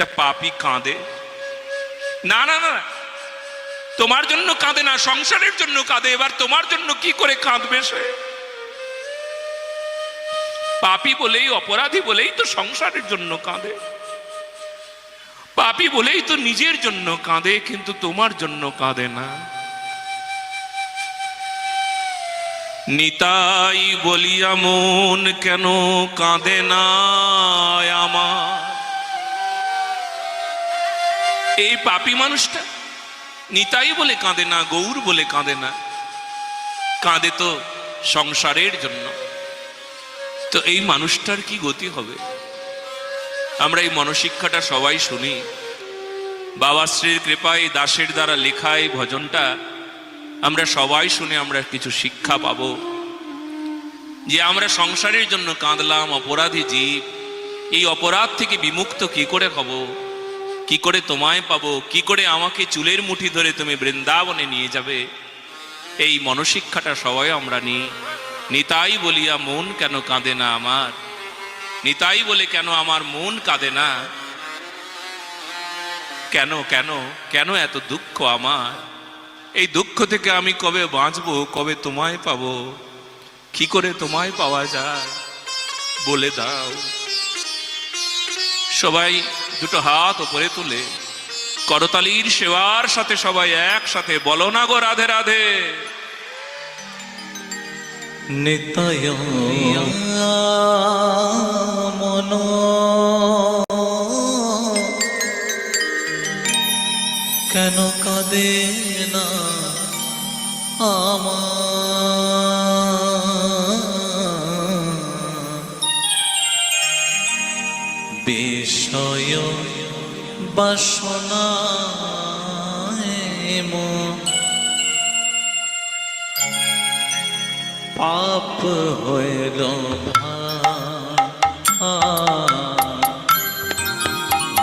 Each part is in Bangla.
একটা পাপি কাঁদে। না না না। তোমার জন্য কাঁদে না, সংসারের জন্য কাঁদে। এবার তোমার জন্য কি করে কাঁদবে সে? পাপি বলেই, অপরাধী বলেই তো সংসারের জন্য কাঁদে। পাপি বলেই তো নিজের জন্য কাঁদে, কিন্তু তোমার জন্য কাঁদে না। নিতাই বলিয়া মন কেন কাঁদে না আমার এই পাপি মানুষটা? নিতাই বলে কাঁদে না, গৌর বলে কাঁদে না। কাঁদে তো সংসারের জন্য। তো এই মানুষটার কি গতি হবে? আমরা এই মনশিক্ষাটা সবাই শুনি। বাবা শ্রীর কৃপায়, দাসের দ্বারা লেখা এই ভজনটা আমরা সবাই শুনে আমরা কিছু শিক্ষা পাবো। যে আমরা সংসারের জন্য কাঁদলাম, অপরাধী জীব। এই অপরাধ থেকে বিমুক্ত কি করে হব? কি করে তোমায় পাবো? কি করে আমাকে চুলের মুঠি ধরে তুমি বৃন্দাবনে নিয়ে যাবে? এই মনশিক্ষাটা সবাই আমরা নিই। নিতাই বলিয়া মন কেন কাঁদে না আমার? নিতাই বলে কেন আমার মন কাঁদে না? কেন কেন কেন এত দুঃখ আমার? এই দুঃখ থেকে আমি কবে বাঁচবো? কবে তোমায় পাবো? কি করে তোমায় পাওয়া যায়? বলে দাও। সবাই দুটো হাত ওপরে তুলে, করতালির সেবার সাথে সবাই একসাথে বলো না গো রাধে রাধে। নিতয় মন। কেন কাঁদে না আমার? বিষয় বাসনা পাপ হইল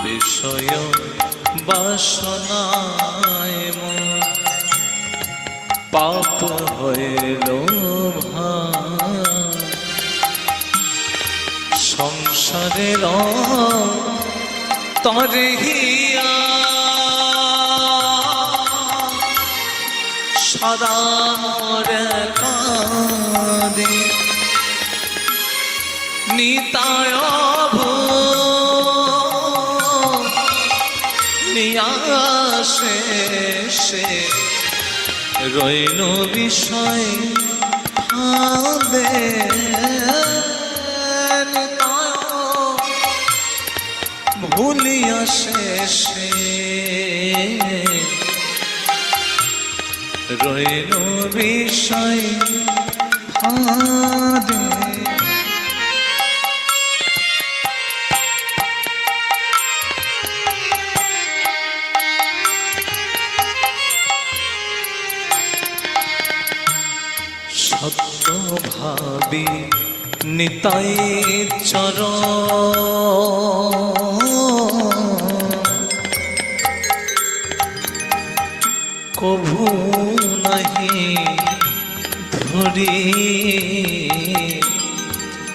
বিষয় বাসনায় মন পাপ হইল সংসারের তরে হিয়া সদা মোরে কাঁদে। নিতায় ভো নিয়াসে সে রইল বিষয় ফাঁদে ভুলিয়া শেষে। রইল বিষয় সত্য ভাবি নিতাই চর কভু নাহি ধরি।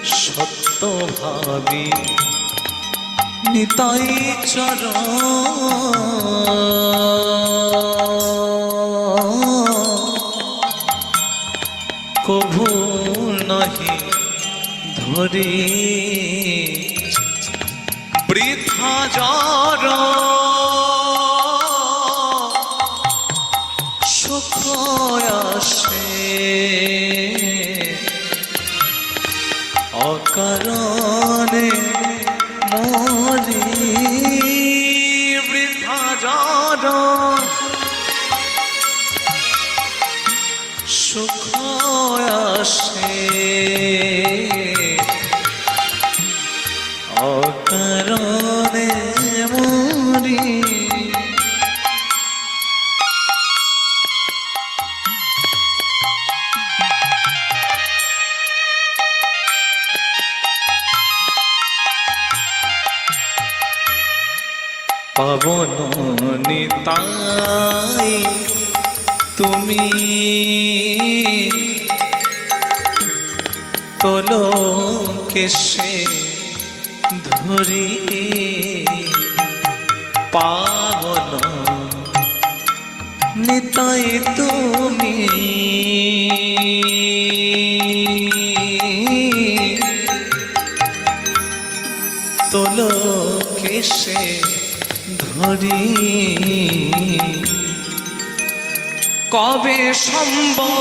সত্য ভাবি নিতাই চর কভু নাহি ধরি। বৃথা জর পাবন নিতাই তুমি তোলো কেসে ধরি পাবন নিতাই তুমি তোলো কেসে ধরি কবে সম্ভব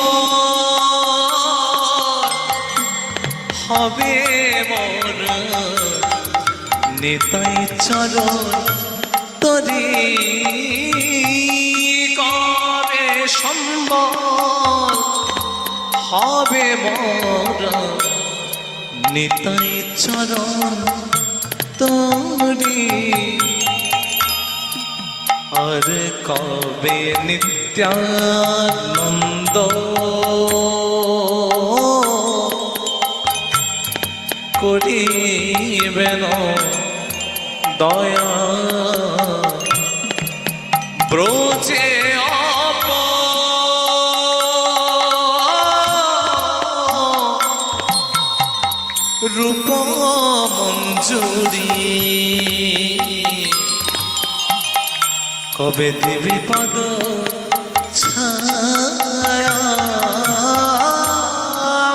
হবে মোর নেতাই চরণ তরি? কবে সম্ভব হবে মোর নিতাই চরণ তরি? আর কবে নিত্যানন্দ? করিবেন দয়া। অপ রূপ মঞ্জুরি। কবে দেবী পদ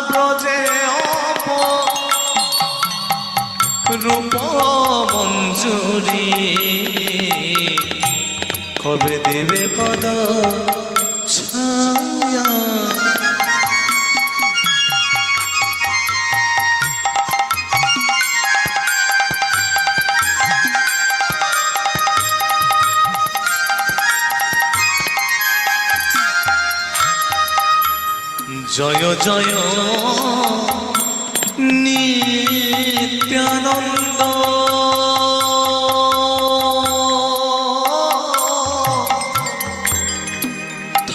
ব্রজে রূপ মঞ্জুরি। কবে দেবে পদ ছায়া জয় জয়। নিত্যানন্দ।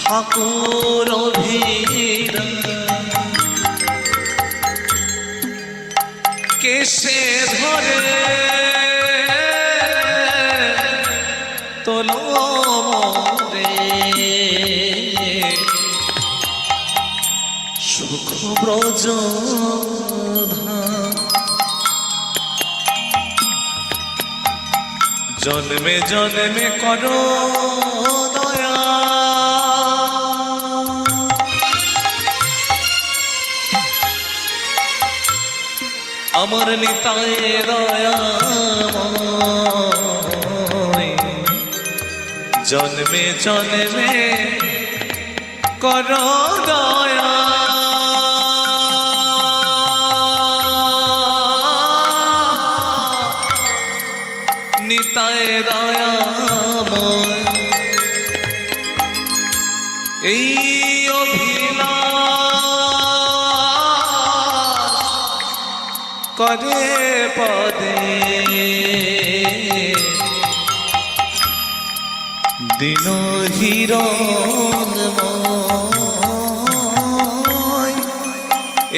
ঠাকুর কেসে ধরে? ব্রজ জন্মে জন্মে করো দয়া আমার নিতায় দয়া জন্মে জন্মে কর দয়া দয়াময়। এই অভিলাষ করে পদে দিন হিরণময়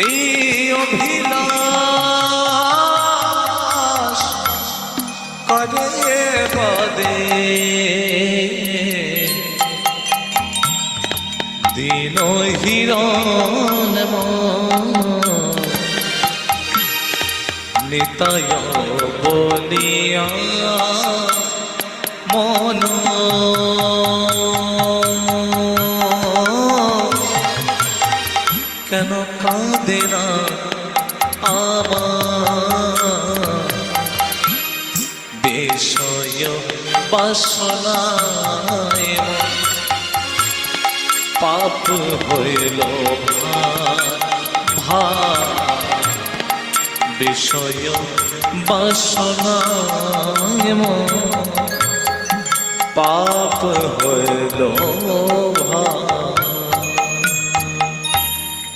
এই করে পদে। দিন হিরণময় নিতায় বলিয়া মন। বাসনায় পাপ হইল বিষয় বাসনায় পাপ হইল ভার।